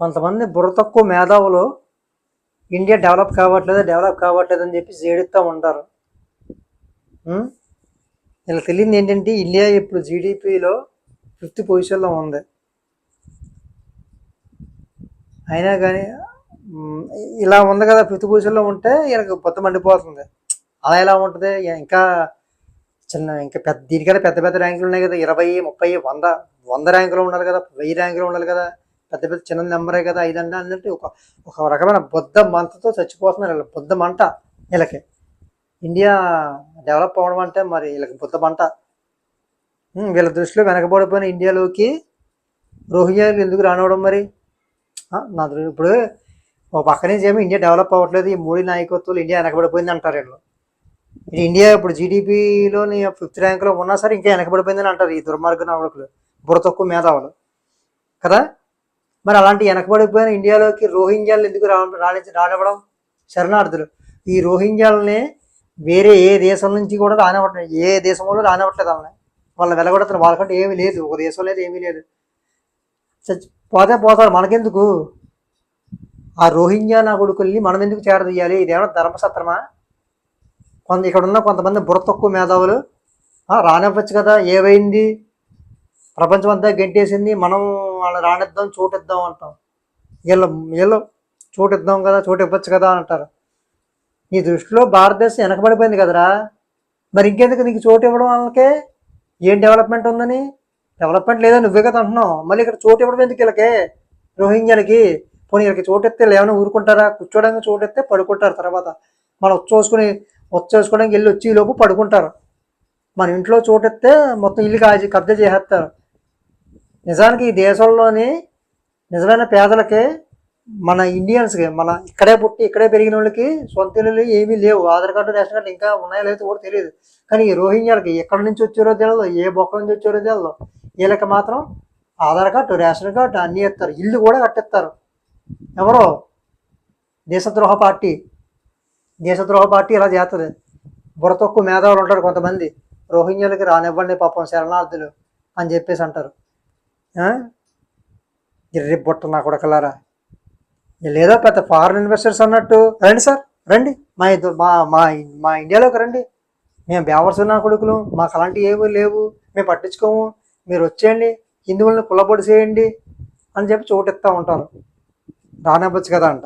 కొంతమంది బుర్ర తక్కువ మేధావులు ఇండియా డెవలప్ కావట్లేదు డెవలప్ కావట్లేదు అని చెప్పి ఏడుస్తూ ఉంటారు. ఇలా తెలియదు ఏంటంటే ఇండియా ఇప్పుడు జీడిపిలో ఫిఫ్త్ పొజిషన్లో ఉంది. అయినా కానీ ఇలా ఉంది కదా ఫిఫ్త్ పొజిషన్లో ఉంటే వీళ్ళకి పొత్త మండిపోతుంది. అలా ఎలా ఉంటుంది? ఇంకా చిన్న ఇంకా పెద్ద దీనికన్నా పెద్ద పెద్ద ర్యాంకులు ఉన్నాయి కదా ఇరవై ముప్పై వంద వంద ర్యాంకులు ఉండాలి కదా వెయ్యి ర్యాంకులు ఉండాలి కదా. పెద్ద పెద్ద చిన్న నెంబరే కదా ఐదండ అన్నట్టు ఒక ఒక రకమైన బుద్ధ మంటతో చచ్చిపోతున్నారు వీళ్ళు బుద్ధ మంట వీళ్ళకి. ఇండియా డెవలప్ అవ్వడం అంటే మరి వీళ్ళకి బుద్ధ మంట. వీళ్ళ దృష్టిలో వెనకబడిపోయిన ఇండియాలోకి రోహింగ్యాలు ఎందుకు రానివ్వడం మరి? నా దృ- ఇప్పుడు ఓ పక్క నుంచి ఏమో ఇండియా డెవలప్ అవ్వట్లేదు. ఈ మోడీ నాయకత్వంలో ఇండియా వెనకబడిపోయింది అంటారు వీళ్ళు. ఇండియా ఇప్పుడు జీడిపిలోని ఫిఫ్త్ ర్యాంక్లో ఉన్నా సరే ఇంకా వెనకబడిపోయిందని అంటారు ఈ దుర్మార్గ నాయకులు బుర్ర తక్కువ మేధావులు. కదా? మరి అలాంటి వెనకబడిపోయిన ఇండియాలోకి రోహింగ్యాలు ఎందుకు రా రాణించి రానివ్వడం? శరణార్థులు. ఈ రోహింగ్యాలని వేరే ఏ దేశం నుంచి కూడా రానివ్వట్లేదు ఏ దేశంలో రానివ్వట్లేదు వాళ్ళని. వాళ్ళని వెలగొడుతున్నారు వాళ్ళకంటే ఏమీ లేదు. ఒక దేశం లేదు ఏమీ లేదు. చచ్చి- పోతే పోతారు. మనకెందుకు? ఆ రోహింగ్యా నా కొడుకుల్ని మనం ఎందుకు చేరదీయాలి? ఇదేమన్నా ధర్మసత్రమా? కొంత ఇక్కడ ఉన్న కొంతమంది బుర్ర తక్కువ మేధావులు. రానివ్వచ్చు కదా. ఏవైంది ప్రపంచం అంతా గెంటేసింది మనం వాళ్ళని రానిద్దాం చోటిద్దాం అంటాం. వీళ్ళు వీళ్ళు చోటిద్దాం కదా చోటు ఇవ్వచ్చు కదా అంటారు. నీ దృష్టిలో భారతదేశం వెనకబడిపోయింది కదరా? మరి ఇంకెందుకు నీకు చోటు ఇవ్వడం వాళ్ళకే? ఏం డెవలప్మెంట్ ఉందని? డెవలప్మెంట్ లేదా నువ్వే కదా అంటున్నావు. మళ్ళీ ఇక్కడ చోటు ఇవ్వడం ఎందుకు వీళ్ళకే? రోహింగ్యాలకి. పోనీ వీళ్ళకి చోటు ఎత్తే ఏమైనా ఊరుకుంటారా? కూర్చోడానికి చోటు ఎత్తే పడుకుంటారు తర్వాత. మనం వచ్చేసుకుని వచ్చేసుకోవడానికి వెళ్ళి వచ్చి లోపు పడుకుంటారు. మన ఇంట్లో చోటు ఎత్తే మొత్తం ఇల్లు కాజీ కబ్జా చేసేస్తారు. నిజానికి ఈ దేశంలోని నిజమైన పేదలకి మన ఇండియన్స్కి మన ఇక్కడే పుట్టి ఇక్కడే పెరిగిన వాళ్ళకి సొంత ఇల్లు ఏమీ లేవు. ఆధార్ కార్డు రేషన్ కార్డు ఇంకా ఉన్నాయో లేదో కూడా తెలియదు. కానీ ఈ రోహింగ్యాలకి ఎక్కడి నుంచి వచ్చారో తెలియదు ఏ బొక్క నుంచి వచ్చారో తెలియదు వీళ్ళకి మాత్రం ఆధార్ కార్డు రేషన్ కార్డు అన్నీ ఇస్తారు. ఇల్లు కూడా కట్టిస్తారు. ఎవరో దేశద్రోహ పార్టీ దేశద్రోహ పార్టీ ఇలా చేస్తుంది. బుర్ర తక్కువ మేధావులు ఉంటారు కొంతమంది. రోహింగ్యాలకి రానివ్వండి పాపం శరణార్థులు అని చెప్పేసి అంటారు. ఎర్రి బుట్ట నా కొడకలారా? లేదో పెద్ద ఫారిన్ ఇన్వెస్టర్స్ అన్నట్టు? రండి సార్ రండి. మా ఇద్దరు మా మా మా ఇండియాలోకి రండి. మేము బేవర్స్ నా కొడుకులు మాకు అలాంటివి ఏమీ లేవు. మేము పట్టించుకోము. మీరు వచ్చేయండి. హిందువులను కులబొడి చేయండి అని చెప్పి చోటెత్తా ఉంటారు. రానివ్వచ్చు కదా అంట.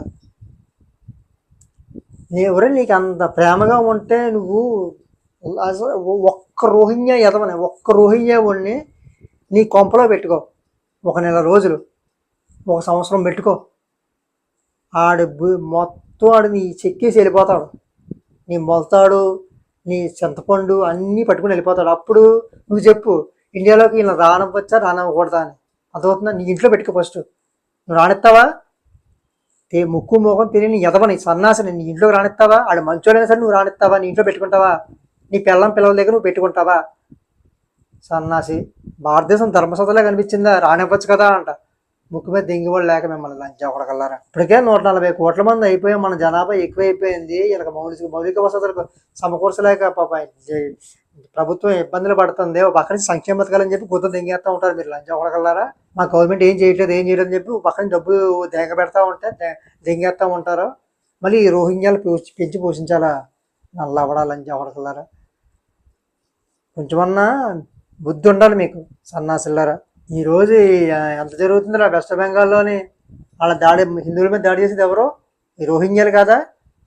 ఎవరే నీకు అంత ప్రేమగా ఉంటే నువ్వు అసలు ఒక్క రోహింగ్యా ఎదవని ఒక్క రోహింగ్యా వాడిని నీ కొంపలో పెట్టుకో. ఒక నెల రోజులు ఒక సంవత్సరం పెట్టుకో. ఆడు మొత్తం ఆడు నీ చెక్కేసి వెళ్ళిపోతాడు. నీ మొలతాడు నీ చింతపండు అన్నీ పట్టుకుని వెళ్ళిపోతాడు. అప్పుడు నువ్వు చెప్పు ఇండియాలోకి ఇలా రానవ్వచ్చా రానవ్వకూడదా అని. అదవుతుందా నీ ఇంట్లో పెట్టుకో ఫస్ట్. నువ్వు రానిస్తావా? తే ముక్కు ముఖం తెలియని ఎదవని సన్నాసిని నీ ఇంట్లోకి రానిస్తావా? ఆడు మంచోడైనా సరే నువ్వు రానిస్తావా? నీ ఇంట్లో పెట్టుకుంటావా? నీ పిల్లం పిల్లల దగ్గర నువ్వు పెట్టుకుంటావా? సన్నాసి భారతదేశం ధర్మసతలే కనిపించిందా? రానివ్వచ్చు కదా అంట. ముక్కు మీద దెంగివాడు లేక మిమ్మల్ని లంచా కొడకల్లారా ఇప్పటికే నూట నలభై కోట్ల మంది అయిపోయాం. మన జనాభా ఎక్కువైపోయింది. ఇలా మౌలిక మౌలిక వసతులకు సమకూర్చలేక పాప ప్రభుత్వం ఇబ్బందులు పడుతుంది. ఒక పక్కన సంక్షేమ పథకాలని చెప్పి గుర్తు దింగేస్తూ ఉంటారు. మీరు లంచా కొడగలరా మా గవర్నమెంట్ ఏం చేయట్లేదు ఏం చేయలేదు చెప్పి ఒక పక్కన డబ్బు దేగ పెడతా ఉంటే దింగేస్తూ దెంగేస్తూ ఉంటారు. మళ్ళీ ఈ రోహింగ్యాలు పెంచి- పెంచి పోషించాలా? నల్లవడా లంచా కొడగలరా కొంచెమన్నా బుద్ధి ఉండాలి మీకు సన్నాసిల్లరా. ఈ రోజు ఎంత జరుగుతుందిరా వెస్ట్ బెంగాల్లోని వాళ్ళ దాడి హిందువుల మీద దాడి చేసేది ఎవరు? ఈ రోహింగ్యాలు కాదా?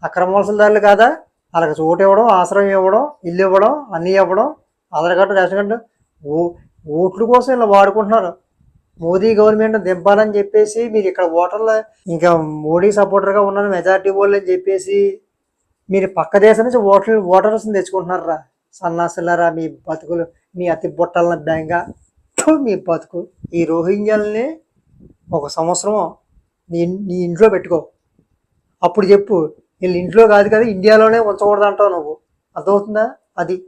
అక్రమ కాదా? వాళ్ళకి చోటు ఇవ్వడం ఆశ్రయం ఇవ్వడం ఇల్లు ఇవ్వడం అన్నీ ఇవ్వడం ఆధార్ కార్డు రేషన్ కార్డు ఓ ఓట్ల కోసం ఇలా వాడుకుంటున్నారు. మోదీ గవర్నమెంట్ దింపాలని చెప్పేసి మీరు ఇక్కడ ఓటర్లు ఇంకా మోడీ సపోర్టర్గా ఉన్నారు మెజార్టీ వాళ్ళు అని చెప్పేసి మీరు పక్క దేశం నుంచి ఓటర్ ఓటర్స్ని తెచ్చుకుంటున్నారా సన్నాసులారా మీ బతుకులు. మీ అతి బుట్టల బెంగ మీ బతుకు. ఈ రోహింగ్యాలని ఒక సంవత్సరం నీ నీ ఇంట్లో పెట్టుకో. అప్పుడు చెప్పు వీళ్ళు ఇంట్లో కాదు కదా ఇండియాలోనే ఉంచకూడదు అంటావు నువ్వు. అర్థమవుతుందా? అది.